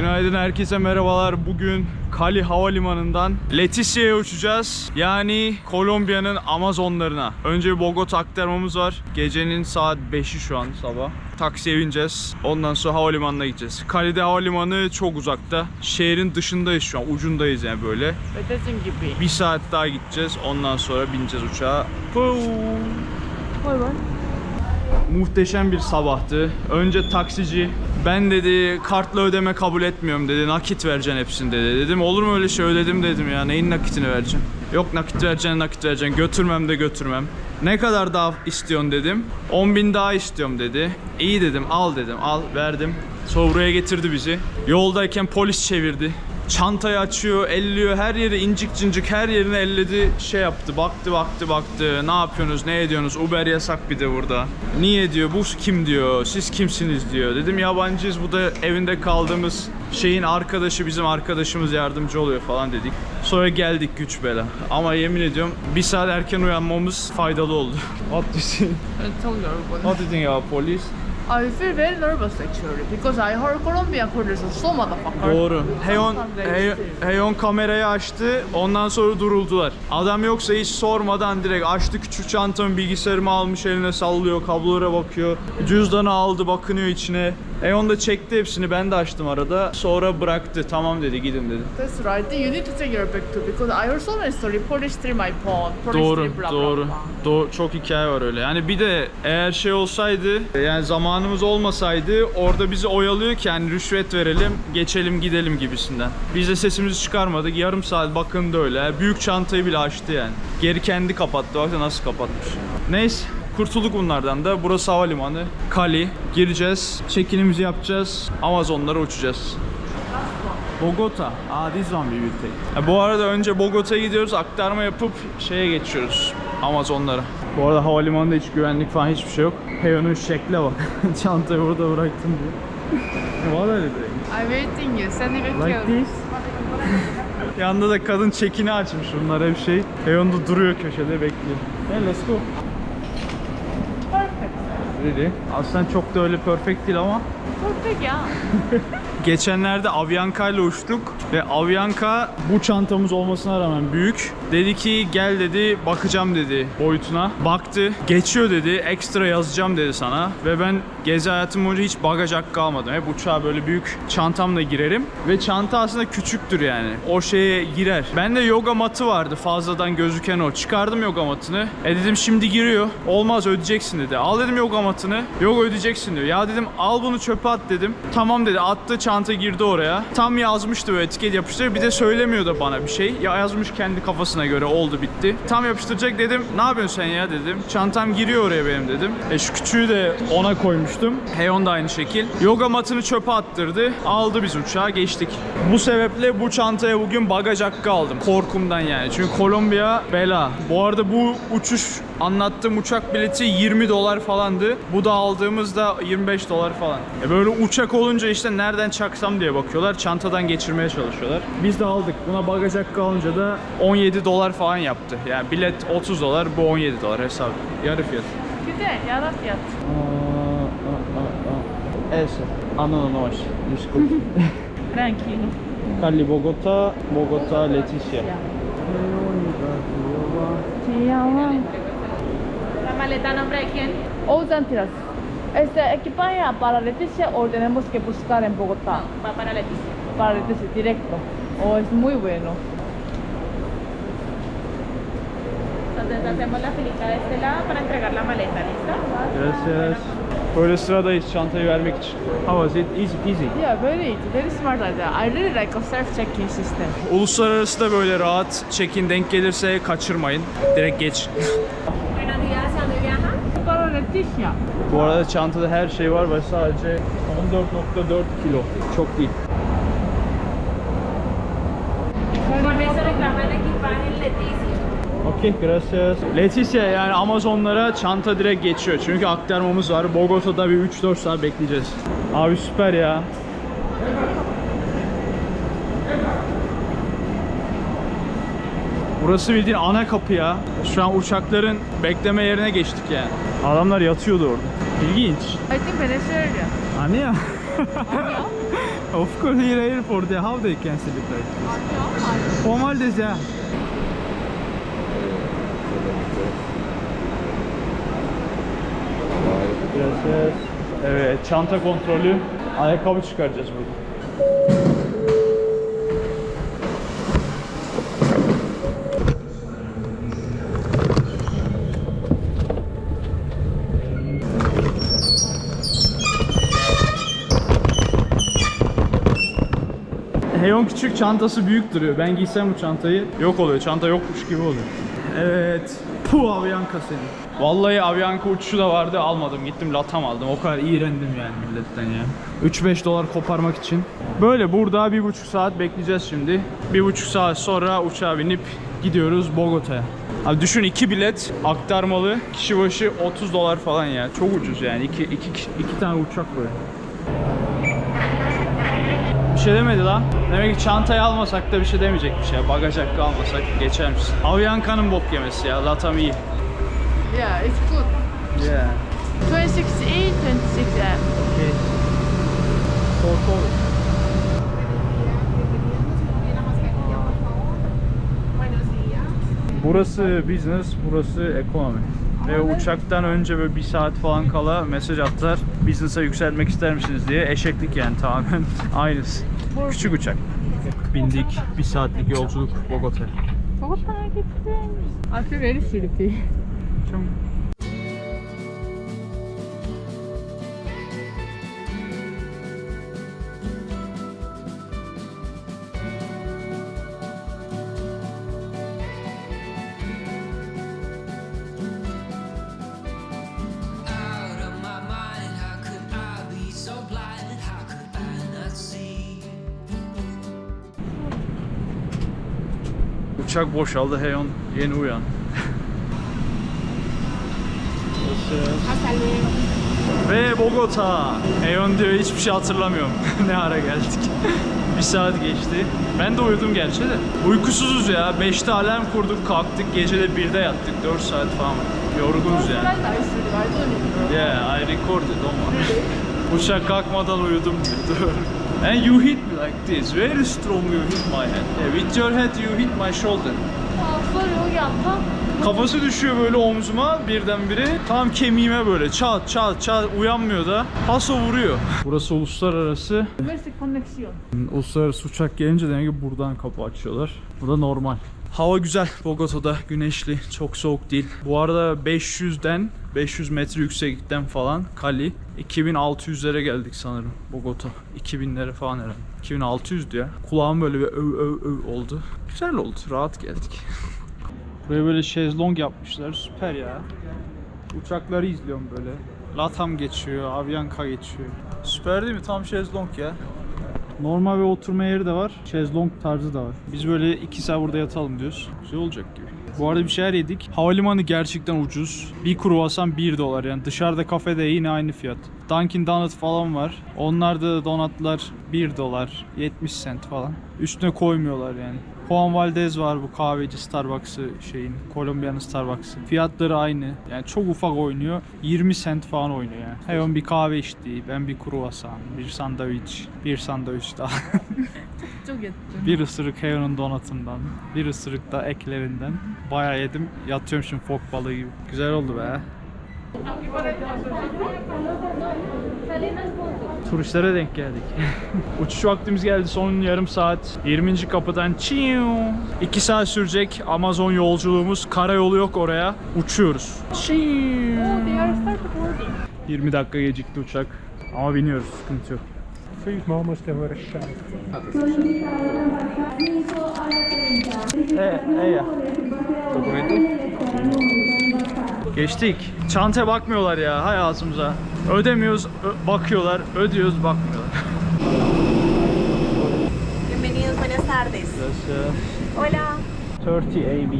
Günaydın herkese merhabalar. Bugün Cali Havalimanı'ndan Leticia'ya uçacağız. Yani Kolombiya'nın Amazonlarına. Önce bir Bogota aktarmamız var. Gecenin saat 5'i şu an sabah. Taksiye bineceğiz. Ondan sonra havalimanına gideceğiz. Cali'de havalimanı çok uzakta. Şehrin dışındayız şu an. Ucundayız yani böyle. Ötesin gibi. Bir saat daha gideceğiz. Ondan sonra bineceğiz uçağa. Vay vay. Muhteşem bir sabahtı. Önce taksici ben dedi kartla ödeme kabul etmiyorum dedi. Nakit vereceksin hepsini dedi. Dedim olur mu öyle şey ödedim dedim ya. Neyin nakitini vereceğim? Yok nakit vereceksin nakit vereceksin. Götürmem de götürmem. Ne kadar daha istiyorsun dedim. 10 bin daha istiyorum dedi. İyi dedim al dedim al verdim. Sonra buraya getirdi bizi. Yoldayken polis çevirdi. Çantayı açıyor, elliyor, her yeri incik cincik her yerini elledi, şey yaptı, baktı, baktı, baktı. Ne yapıyorsunuz, ne ediyorsunuz? Uber yasak bir de burada. Niye diyor, bu kim diyor, siz kimsiniz diyor. Dedim yabancıyız, bu da evinde kaldığımız şeyin arkadaşı, bizim arkadaşımız yardımcı oluyor falan dedik. Sonra geldik güç bela. Ama yemin ediyorum bir saat erken uyanmamız faydalı oldu. What do you think? What do you police? I feel very nervous actually because I heard Colombian coders are so motherfucker. Doğru. Heyon, Hey- Heyon kamerayı açtı. Ondan sonra duruldular. Adam yoksa hiç sormadan direkt açtı küçük çantamı bilgisayarımı almış eline sallıyor. Kablolara bakıyor. Cüzdanı aldı bakınıyor içine. Heyon da çekti hepsini. Ben de açtım arada. Sonra bıraktı. Tamam dedi gidin dedi. That's right. You need to take your bag too because I heard so many stories. Police steal my phone. Police Doğru, blah doğru. blah blah. Doğru, çok hikaye var öyle. Yani bir de eğer şey olsaydı, yani zamanımız olmasaydı orada bizi oyalıyor ki yani rüşvet verelim, geçelim gidelim gibisinden. Biz de sesimizi çıkarmadık. Yarım saat bakın da öyle. Büyük çantayı bile açtı yani. Geri kendi kapattı. Bak nasıl kapatmış. Neyse. Kurtulduk bunlardan da. Burası havalimanı. Kali. Gireceğiz. Çekinimizi yapacağız. Amazonlara uçacağız. Bogota. Aa this one we will take. Bu arada önce Bogota'ya gidiyoruz. Aktarma yapıp şeye geçiyoruz. Amazonlara. Bu arada havalimanında hiç güvenlik falan hiçbir şey yok. Heyon'un şekle bak. Çantayı burada bıraktım diyor. What are they doing? I'm waiting you. Sending a Like this? Yanında da kadın çekini açmış bunlar hep şey. Heyon da duruyor köşede bekliyor. Hey let's go. Really? Aslında çok da öyle perfect değil ama Perfect ya. Geçenlerde Avianca ile uçtuk ve Avianca bu çantamız olmasına rağmen büyük. Dedi ki gel dedi bakacağım dedi boyutuna. Baktı geçiyor dedi ekstra yazacağım dedi sana ve ben gezi hayatım boyunca hiç bagaj hakkı almadım. Hep uçağa böyle büyük çantamla girerim ve çanta aslında küçüktür yani. O şeye girer. Bende yoga matı vardı fazladan gözüken o. Çıkardım yoga matını. E dedim şimdi giriyor. Olmaz ödeyeceksin dedi. Al dedim yoga matını. Yok ödeyeceksin diyor. Ya dedim al bunu çöpe at dedim. Tamam dedi. Attı çanta girdi oraya. Tam yazmıştı böyle etiket yapıştırıyor. Bir de söylemiyor da bana bir şey. Ya yazmış kendi kafasına göre oldu bitti. Tam yapıştıracak dedim. Ne yapıyorsun sen ya dedim. Çantam giriyor oraya benim dedim. E şu küçüğü de ona koymuştum. Heyon da aynı şekil. Yoga matını çöpe attırdı. Aldı biz uçağa geçtik. Bu sebeple bu çantaya bugün bagaj hakkı aldım. Korkumdan yani. Çünkü Kolombiya bela. Bu arada bu uçuş anlattığım uçak bileti 20 dolar falandı. Bu da aldığımızda 25 dolar falan. E böyle uçak olunca işte nereden çaksam diye bakıyorlar. Çantadan geçirmeye çalışıyorlar. Biz de aldık. Buna bagaj hakkı alınca da 17 dolar falan yaptı. Yani bilet 30 dolar, bu 17 dolar hesap. Yarı fiyat. Güzel. Yara fiyat. Eso. Ah, no, no, no es. Disculpe. Tranquilo. Cali, Bogotá, Bogotá, Leticia. Te amo. ¿La maleta a nombre de quién? O Santiras. Este equipaje para Leticia o tenemos que buscar en Bogotá. Va para Leticia. Para Leticia directo. O es muy bueno. Entonces hacemos la filita de este lado para entregar la maleta, ¿listo? Gracias. Böyle sıradayız çantayı vermek için. How was it? Easy peasy. Yeah, very easy. Very smart idea. I really like a self-check-in system. Uluslararası da böyle rahat. Check-in denk gelirse kaçırmayın. Direkt geç. Para Leticia. Bu arada çantada her şey var ve sadece 14.4 kilo. Çok değil. Okey, gracias. Leticia yani Amazonlara çanta direkt geçiyor. Çünkü aktarmamız var. Bogota'da bir 3-4 saat bekleyeceğiz. Abi süper ya. Burası bildiğin ana kapı ya. Şu an uçakların bekleme yerine geçtik yani. Adamlar yatıyordu orada. İlginç. I think Venezuela. Hani ya? of course, here airport, how they can celebrate this? Formal ya. Gracias. Evet, çanta kontrolü. Ayakkabı çıkaracağız burada. Heyon küçük çantası büyük duruyor. Ben giysem bu çantayı yok oluyor. Çanta yokmuş gibi oluyor. Evet. Puh Avianca senin. Vallahi Avianca uçuşu da vardı almadım. Gittim Latam aldım. O kadar iğrendim yani milletten ya. 3-5 dolar koparmak için. Böyle burada bir buçuk saat bekleyeceğiz şimdi. Bir buçuk saat sonra uçağa binip gidiyoruz Bogota'ya. Abi düşün iki bilet aktarmalı kişi başı 30 dolar falan ya. Çok ucuz yani. İki, iki, iki tane uçak böyle. Bir şey demedi lan. Demek ki çantayı almasak da bir şey demeyecekmiş ya. Bagaj hakkı almasak geçer misin? Avianca'nın bok yemesi ya. Latam iyi. Yeah, it's good. Yeah. 26E, 26F. Okay. For COVID. Burası business, burası ekonomi. Ve uçaktan önce böyle bir saat falan kala mesaj attılar. Business'a yükselmek ister misiniz diye. Eşeklik yani tamamen aynısı. Küçük uçak. Bindik. Bir saatlik yolculuk Bogota. Bogota'ya gittim. I feel very sleepy. out Uçak boşaldı Heyon yeni uyan. Ve Bogota. Heyon diyor hiçbir şey hatırlamıyorum. ne ara geldik. bir saat geçti. Ben de uyudum gerçi de. Uykusuzuz ya. 5'te alarm kurduk kalktık. Gece de 1'de yattık. 4 saat falan. Yorgunuz yani. Yeah, I recorded don't worry. Uçak kalkmadan uyudum diyor. And you hit me like this. Very strong you hit my head. Yeah, with your head you hit my shoulder. Kafası düşüyor böyle omzuma birdenbire. Tam kemiğime böyle çat çat çat uyanmıyor da. Paso vuruyor. Burası uluslararası. Uluslararası uçak gelince demek ki buradan kapı açıyorlar. Bu da normal. Hava güzel Bogota'da güneşli çok soğuk değil. Bu arada 500'den 500 metre yükseklikten falan Kali. 2600'lere geldik sanırım Bogota 2000'lere falan herhalde. 2600'dü ya. Kulağım böyle bir öv öv öv oldu. Güzel oldu. Rahat geldik. Buraya böyle şezlong yapmışlar. Süper ya. Uçakları izliyorum böyle. Latam geçiyor, Avianca geçiyor. Süper değil mi? Tam şezlong ya Normal bir oturma yeri de var. Şezlong tarzı da var. Biz böyle iki saat burada yatalım diyoruz. Güzel olacak gibi. Bu arada bir şeyler yedik. Havalimanı gerçekten ucuz. Bir kruvasan 1 dolar yani. Dışarıda kafede yine aynı fiyat. Dunkin Donut falan var. Onlarda donatlar 1 dolar. 70 cent falan. Üstüne koymuyorlar yani. Juan Valdez var bu kahveci Starbucks'ı şeyin. Kolombiya'nın Starbucks'ı. Fiyatları aynı. Yani çok ufak oynuyor. 20 cent falan oynuyor yani. Heyon bir kahve içti. Ben bir kruvasan. Bir sandviç. Bir sandviç daha. Çok yettim. bir ısırık Heon'un donatından. Bir ısırık da eklerinden. Bayağı yedim. Yatıyorum şimdi fok balığı gibi. Güzel oldu be. Turistlere denk geldik. Uçuş vaktimiz geldi son yarım saat. 20. kapıdan çiu. 2 saat sürecek Amazon yolculuğumuz. Karayolu yok oraya. Uçuyoruz. Çiu. They are start boarding. 20 dakika gecikti uçak. Ama biniyoruz. Sıkıntı yok. E, e ya. Geçtik. Çantaya bakmıyorlar ya hayatımıza. Ödemiyoruz, bakıyorlar. Ödüyoruz, bakmıyorlar. Bienvenidos, buenas tardes. Hola. 30 AB.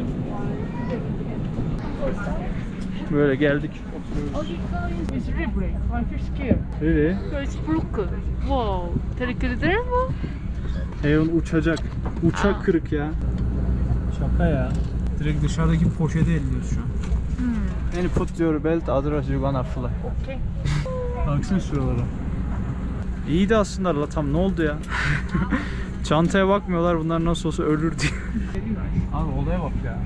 Böyle geldik. It's really brave. I feel scared. Really? It's broken. Wow. Uçacak. Uçak kırık ya. Şaka ya. Direkt dışarıdaki poşeti elliyoruz şu an. And put your belt otherwise you're gonna fly. Okay. Baksana şuralara. İyiydi aslında Latam ne oldu ya? Çantaya bakmıyorlar bunlar nasıl olsa ölür diye. Abi olaya bak ya.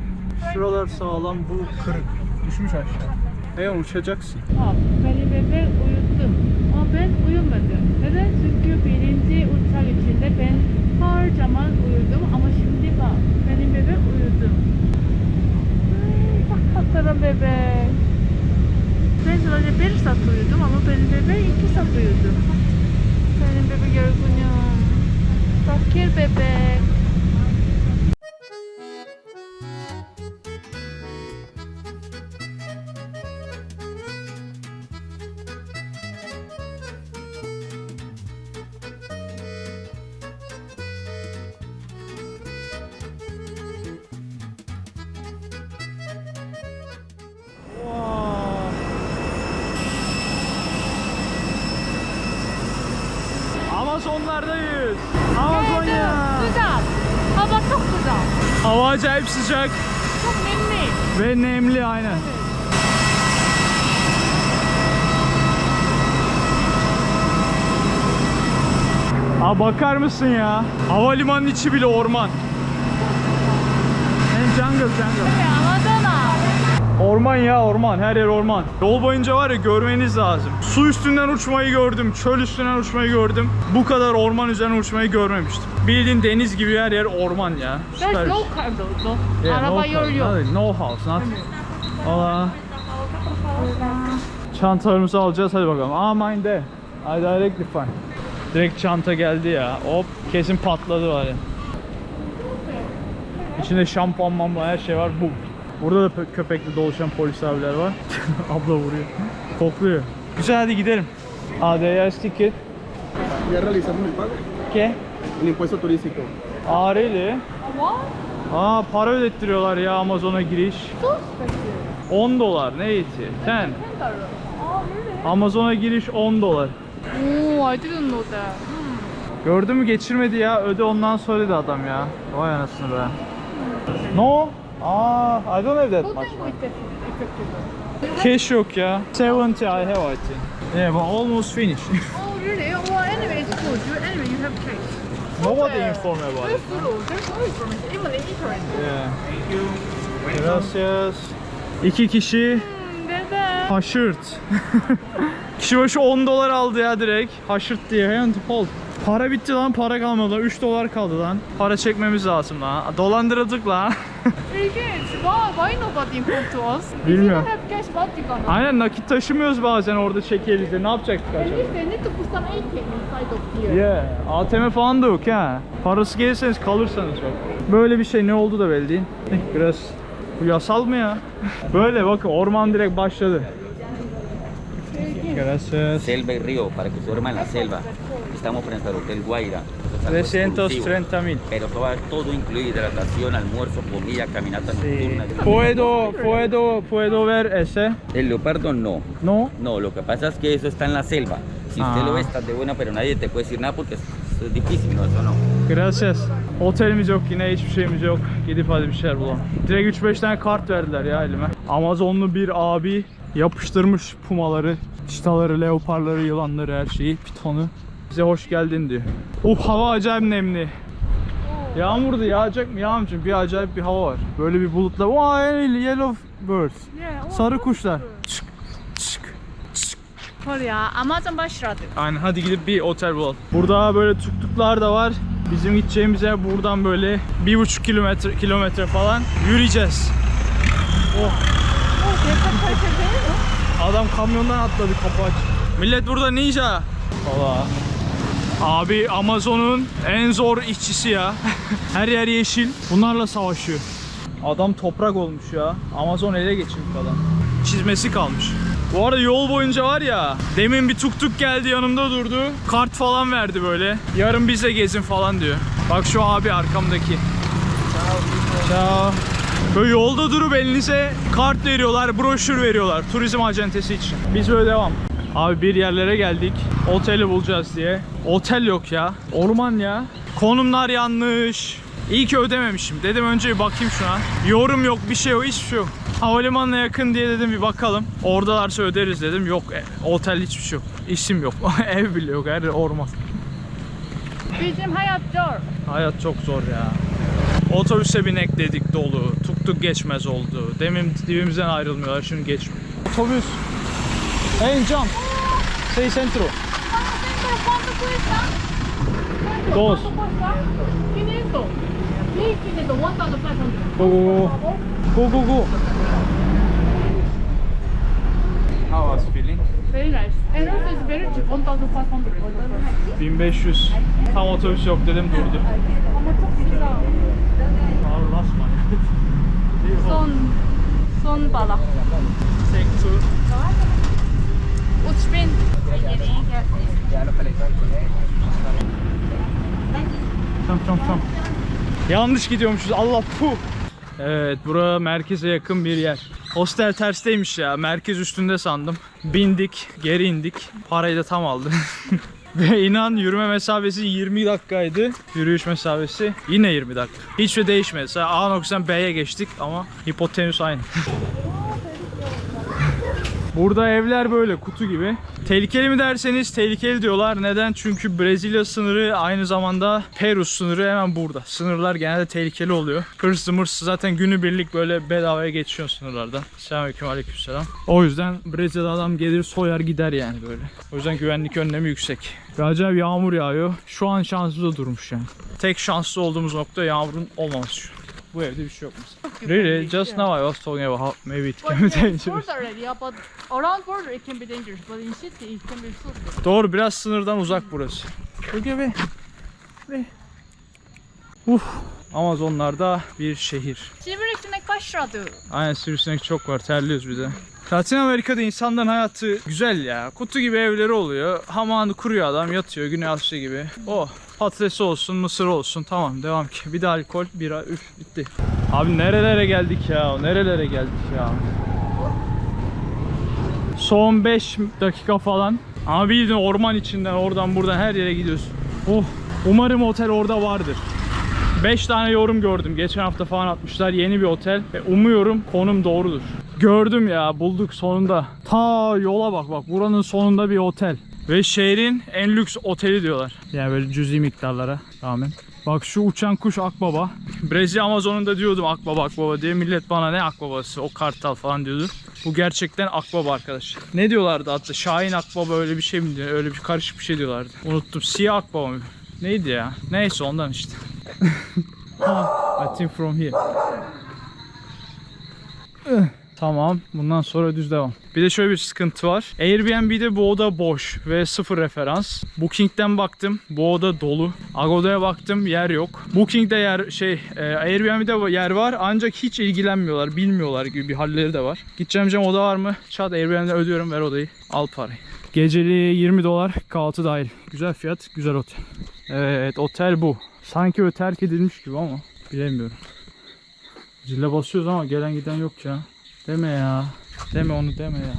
Şuralar sağlam bu kırık. Düşmüş aşağı. E uçacaksın. Bak, beni bebek uyuttum. Ama ben uyumadım. Neden? Çünkü birinci uçak içinde ben her zaman uyudum ama şimdi bak, benim bebek uyudu. Ay, Bak tatlı bebek. Ben sadece bir saat uyudum ama benim bebek iki saat uyudu. Benim bebek bebek. Amazonlardayız. Amazonya. Güzel. Hava çok güzel. Hava acayip sıcak Çok nemli. ve nemli aynen. Aa bakar mısın ya? Havalimanının içi bile orman. And jungle jungle. Orman ya orman, her yer orman. Yol boyunca var ya görmeniz lazım. Su üstünden uçmayı gördüm, çöl üstünden uçmayı gördüm. Bu kadar orman üzerine uçmayı görmemiştim. Bildiğin deniz gibi her yer orman ya. Süper There's no şey. car though. No. Yeah, no Araba car, yol yok. nothing, No house, not. Hola. Çantalarımızı alacağız hadi bakalım. Aa mine there. I directly find. Direkt çanta geldi ya. Hop kesin patladı var ya. İçinde şampuan mamla her şey var. Bu. Burada da köpekle dolaşan polis abiler var. Abla vuruyor. Kokluyor. Güzel hadi gidelim. İs ticket. Ya realizamos el pago, ¿Qué? el impuesto turístico. Aa really? What? Aa para ödettiriyorlar ya Amazon'a giriş. So special. 10 dolar ne eti? 10. Really? Amazon'a giriş 10 dolar. Oh, I didn't know that. Gördün mü geçirmedi ya. Öde ondan söyledi adam ya. Vay anasını be. No. Aa, I don't have that much. Cash yok ya. 70 I have I think. Yeah, but almost finished. Oh really? Well anyway it's good. You anyway you have cake. Nobody informed me about it. There's no information. Even the internet. Yeah. Gracias. İki kişi Hmm, haşırt. kişi başı 10 dolar aldı ya direkt. Haşırt diye. Hey, hold. Para bitti lan para kalmadı. 3 dolar kaldı lan. Para çekmemiz lazım lan. Dolandırıldık lan. İlginç. Why, why nobody informed to us? Bilmiyorum. If you don't have cash, what you gonna? Aynen nakit taşımıyoruz bazen orada çekeriz de. Ne yapacaktık acaba? least they need to put some ATM inside of here. Yeah. ATM falan da yok ha. Parası gelirseniz kalırsanız bak. Böyle bir şey ne oldu da belli değil. Eh, Biraz bu yasal mı ya? Böyle bakın orman direkt başladı. Gracias. selva y río para que se duerma en la selva. Estamos frente al Hotel Guaira. Es algo exclusivo, 330 mil. Pero todo, todo incluye hidratación, almuerzo, comida, caminata nocturna. Puedo, puedo, puedo ver ese. El leopardo no. No. No, lo que pasa es que eso está en la selva. Si Ah. usted lo ve, estás de buena, pero nadie te puede decir nada porque es, es difícil, no, eso no. Gracias. Otelimiz yok yine hiçbir şeyimiz yok. Gidip hadi bir şeyler bulalım. Direkt 3-5 tane kart verdiler ya elime. Amazonlu bir abi yapıştırmış pumaları, çitaları, leoparları, yılanları her şeyi, pitonu. Bize hoş geldin diyor. Oh hava acayip nemli. Yağmur da yağacak mı? Yağmur bir acayip bir hava var. Böyle bir bulutla. Vay yellow birds. Yeah, Sarı kuşlar. Çık çık çık. Korea, Amazon başladı. Aynen hadi gidip bir otel bulalım. Burada böyle tuktuklar da var. Bizim gideceğimiz yer buradan böyle bir buçuk kilometre kilometre falan yürüyeceğiz. Oh. Adam kamyondan atladı kapı aç. Millet burada ninja. Valla. Abi Amazon'un en zor işçisi ya. Her yer yeşil. Bunlarla savaşıyor. Adam toprak olmuş ya. Amazon ele geçirmiş adam. Çizmesi kalmış. Bu arada yol boyunca var ya demin bir tuk tuk geldi yanımda durdu. Kart falan verdi böyle. Yarın bize gezin falan diyor. Bak şu abi arkamdaki. Ciao. Böyle yolda durup elinize kart veriyorlar, broşür veriyorlar turizm acentesi için. Biz böyle devam. Abi bir yerlere geldik. Oteli bulacağız diye. Otel yok ya. Orman ya. Konumlar yanlış. İyi ki ödememişim. Dedim önce bir bakayım şuna. Yorum yok, bir şey yok, hiçbir şey yok. Havalimanına yakın diye dedim bir bakalım. Oradalarsa öderiz dedim. Yok, e, otel hiçbir şey yok. İsim yok. Ev bile yok. Her orman. Bizim hayat zor. Hayat çok zor ya. Otobüse binek dedik dolu. Tuk tuk geçmez oldu. Demin dibimizden ayrılmıyorlar. Şimdi geçmiyor. Otobüs. Hey jump. Sei centro. Dos. 500. Sí, 500, 1500. Go go go. Go go go. How was feeling? Very nice. And also it's very cheap, 1500. 1500. Tam otobüs yok dedim durdu. Ama çok güzel. Our last money. Son, son bala. Take two. 3000. Tamam tamam tamam. Yanlış gidiyormuşuz. Allah puh. Evet, bura merkeze yakın bir yer. Hostel tersteymiş ya. Merkez üstünde sandım. Bindik, geri indik. Parayı da tam aldı. Ve inan yürüme mesafesi 20 dakikaydı. Yürüyüş mesafesi yine 20 dakika. Hiçbir şey değişmedi. A noktadan B'ye geçtik ama hipotenüs aynı. Burada evler böyle kutu gibi. Tehlikeli mi derseniz tehlikeli diyorlar. Neden? Çünkü Brezilya sınırı aynı zamanda Peru sınırı hemen burada. Sınırlar genelde tehlikeli oluyor. Hırsız mırsız zaten günübirlik böyle bedavaya geçiyor sınırlardan. Selamünaleyküm aleykümselam. O yüzden Brezilya'da adam gelir soyar gider yani böyle. O yüzden güvenlik önlemi yüksek. Ve acayip yağmur yağıyor. Şu an şanslı durmuş yani. Tek şanslı olduğumuz nokta yağmurun olmaması. Bu evde bir şey yok mesela. Really? Just now I was talking about how maybe it can be dangerous. border area, but around border it can be dangerous, but in city it can be so. Doğru biraz sınırdan uzak burası. Bu gibi. Ve- Uf. Amazonlarda bir şehir. Sivrisinek başladı. Aynen sivrisinek çok var terliyoruz bir de. Latin Amerika'da insanların hayatı güzel ya. Kutu gibi evleri oluyor. Hamağını kuruyor adam yatıyor güney Asya gibi. Oh patates olsun mısır olsun tamam devam ki. Bir de alkol bira üf bitti. Abi nerelere geldik ya nerelere geldik ya. Son 5 dakika falan. Ama bildiğin orman içinden oradan buradan her yere gidiyorsun. Oh umarım otel orada vardır. 5 tane yorum gördüm. Geçen hafta falan atmışlar. Yeni bir otel. Ve umuyorum konum doğrudur. Gördüm ya bulduk sonunda. Ta yola bak bak. Buranın sonunda bir otel. Ve şehrin en lüks oteli diyorlar. Yani böyle cüzi miktarlara rağmen. Bak şu uçan kuş akbaba. Brezilya Amazon'unda diyordum akbaba akbaba diye. Millet bana ne akbabası o kartal falan diyordu. Bu gerçekten akbaba arkadaş. Ne diyorlardı hatta Şahin akbaba öyle bir şey mi diyor? Öyle bir karışık bir şey diyorlardı. Unuttum. Siyah akbaba mı? Neydi ya? Neyse ondan işte. I think from here. Tamam. Bundan sonra düz devam. Bir de şöyle bir sıkıntı var. Airbnb'de bu oda boş ve sıfır referans. Booking'den baktım. Bu oda dolu. Agoda'ya baktım. Yer yok. Booking'de yer şey e, Airbnb'de yer var ancak hiç ilgilenmiyorlar. Bilmiyorlar gibi bir halleri de var. Gideceğim cam oda var mı? Çat Airbnb'den ödüyorum. Ver odayı. Al parayı. Geceliği 20 dolar. Kahvaltı dahil. Güzel fiyat. Güzel otel. Evet otel bu. Sanki böyle terk edilmiş gibi ama bilemiyorum. Zile basıyoruz ama gelen giden yok ya. Deme ya. Deme onu deme ya.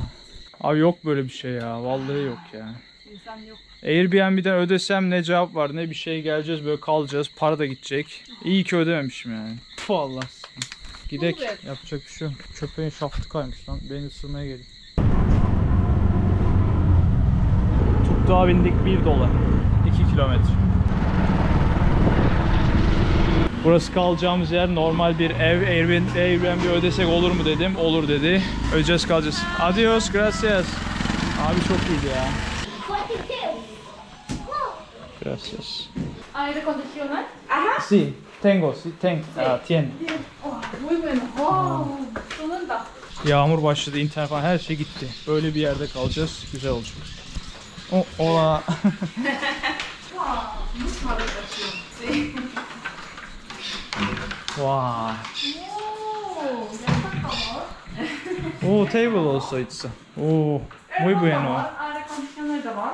Abi yok böyle bir şey ya. Vallahi yok ya. İnsan yok. Airbnb'den ödesem ne cevap var ne bir şey geleceğiz böyle kalacağız. Para da gidecek. İyi ki ödememişim yani. Puh Allah. Gidek. Yapacak bir şey yok. Köpeğin şaftı kaymış lan. Beni ısırmaya geliyor. Tuktuğa bindik 1 dolar. 2 kilometre. Burası kalacağımız yer normal bir ev. Airbnb, Airbnb ödesek olur mu dedim. Olur dedi. Ödeyeceğiz kalacağız. Adios, gracias. Abi çok iyiydi ya. Gracias. Aire acondicionado. Sí, tengo, sí, tengo. Ah, tiene. Muy bueno. Oh, sonunda. Yağmur başladı, internet falan her şey gitti. Böyle bir yerde kalacağız. Güzel olacak. O, ola. Vay. Oh, table also it's. Oh, muy bueno. Aire acondicionado da var.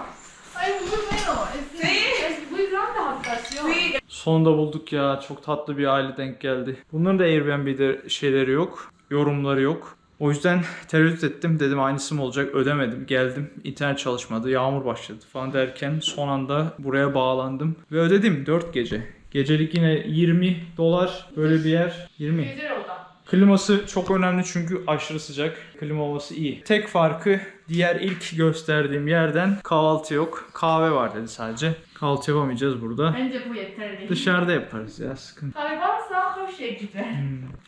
Ay muy bueno. Es, es muy grande habitación. Sonunda bulduk ya. Çok tatlı bir aile denk geldi. Bunların da Airbnb'de şeyleri yok. Yorumları yok. O yüzden tereddüt ettim. Dedim aynısı mı olacak? Ödemedim. Geldim. İnternet çalışmadı. Yağmur başladı falan derken son anda buraya bağlandım. Ve ödedim 4 gece. Gecelik yine 20 dolar böyle bir yer. 20. Güzel oda. Kliması çok önemli çünkü aşırı sıcak. Klima olması iyi. Tek farkı diğer ilk gösterdiğim yerden kahvaltı yok. Kahve var dedi sadece. Kahvaltı yapamayacağız burada. Bence bu yeterli. Dışarıda yaparız ya sıkıntı. Kahve varsa her şey güzel.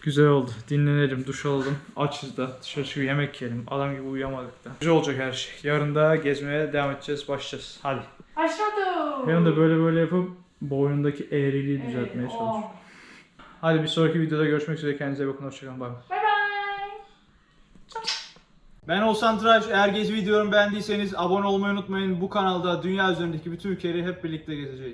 Güzel oldu. Dinlenelim, duş alalım. Açız da. Dışarı çıkıp yemek yiyelim. Adam gibi uyuyamadık da. Güzel olacak her şey. Yarın da gezmeye devam edeceğiz. Başlayacağız. Hadi. Aşağıda. Yarın da böyle böyle yapıp boynundaki eğriliği düzeltmeye Evet, çalışacağım. oh. Hadi bir sonraki videoda görüşmek üzere. Kendinize iyi bakın. Hoşçakalın. Bay bay. Ben Oğuzhan Tıraş. Eğer gezi videolarımı beğendiyseniz abone olmayı unutmayın. Bu kanalda dünya üzerindeki bütün ülkeleri hep birlikte gezeceğiz.